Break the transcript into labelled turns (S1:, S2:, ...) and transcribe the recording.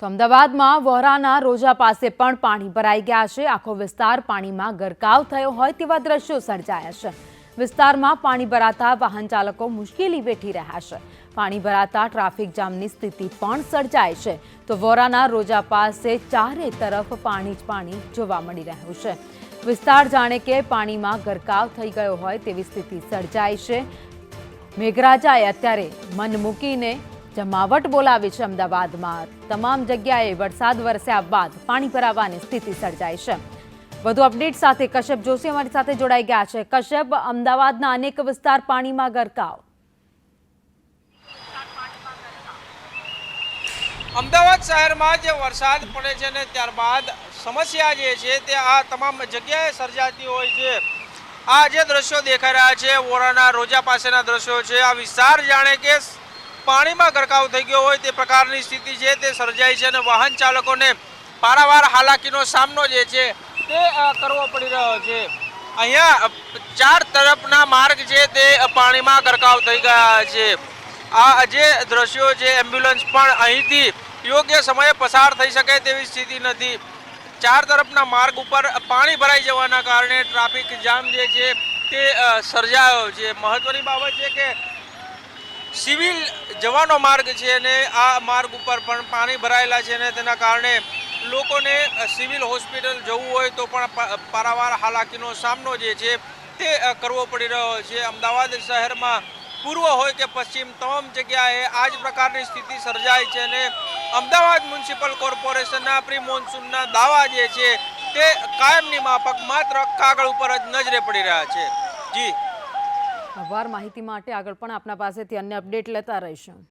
S1: તો અમદાવાદમાં વોરાના રોજા પાસે પણ પાણી ભરાઈ ગયા છે. આખો વિસ્તાર પાણીમાં ગરકાવ થયો હોય તેવા દ્રશ્યો સર્જાયા છે. વિસ્તારમાં પાણી ભરાતા વાહન ચાલકો મુશ્કેલી વેઠી રહ્યા છે. પાણી ભરાતા ટ્રાફિક જામની સ્થિતિ પણ સર્જાય છે. તો વોરાના રોજા પાસે ચારે તરફ પાણી જ પાણી જોવા મળી રહ્યું છે. વિસ્તાર જાણે કે પાણીમાં ગરકાવ થઈ ગયો હોય તેવી સ્થિતિ સર્જાય છે. મેઘરાજાએ અત્યારે મન મૂકીને જમાવટ બોલાવી છે અમદાવાદમાં. તમામ જગ્યાએ વરસાદ વરસ્યા બાદ પાણી ભરાવાની સ્થિતિ સર્જાઈ છે. વધુ અપડેટ સાથે કશ્યપ જોશી અમારી સાથે જોડાઈ ગયા છે. કશ્યપ, અમદાવાદના અનેક વિસ્તાર પાણીમાં ગરકાવ.
S2: અમદાવાદ શહેરમાં જે વરસાદ પડે છે ને ત્યારબાદ સમસ્યા જે છે તે આ તમામ જગ્યાએ સર્જાતી હોય છે. આ જે દ્રશ્યો દેખાઈ રહ્યા છે, વોરાના રોજા પાસેના દ્રશ્યો છે. આ વિસ્તાર જાણે કે પાણીમાં ગરકાવ થઈ ગયો હોય તે પ્રકારની સ્થિતિ છે, તે સર્જાઈ છે અને વાહન ચાલકોને પારાવાર હાલાકીનો સામનો જે છે તે કરવો પડી રહ્યો છે. અહીંયા ચાર તરફના માર્ગ છે તે પાણીમાં ગરકાવ થઈ ગયા છે. આ જે દ્રશ્યો છે, એમ્બ્યુલન્સ પણ અહીંથી યોગ્ય સમયે પસાર થઈ શકે તેવી સ્થિતિ નથી. ચાર તરફના માર્ગ ઉપર પાણી ભરાઈ જવાના કારણે ટ્રાફિક જામ જે છે તે સર્જાયો છે. મહત્વની બાબત છે કે સિવિલ જવાનો માર્ગ છે અને આ માર્ગ ઉપર પણ પાણી ભરાયેલા છે અને તેના કારણે લોકોને સિવિલ હોસ્પિટલ જવું હોય તો પણ પારાવાર હાલાકીનો સામનો જે છે તે કરવો પડી રહ્યો છે. અમદાવાદ શહેરમાં પૂર્વ હોય કે પશ્ચિમ તમામ જગ્યાએ આ જ પ્રકારની સ્થિતિ સર્જાય છે અને અમદાવાદ મ્યુનિસિપલ કોર્પોરેશનના પ્રી મોન્સૂનના દાવા જે છે તે કાયમની માફક માત્ર કાગળ ઉપર જ નજરે પડી રહ્યા છે. જી.
S1: આભાર. માહિતી માટે આગળ પણ આપના પાસેથી અન્ય અપડેટ લેતા રહીશું.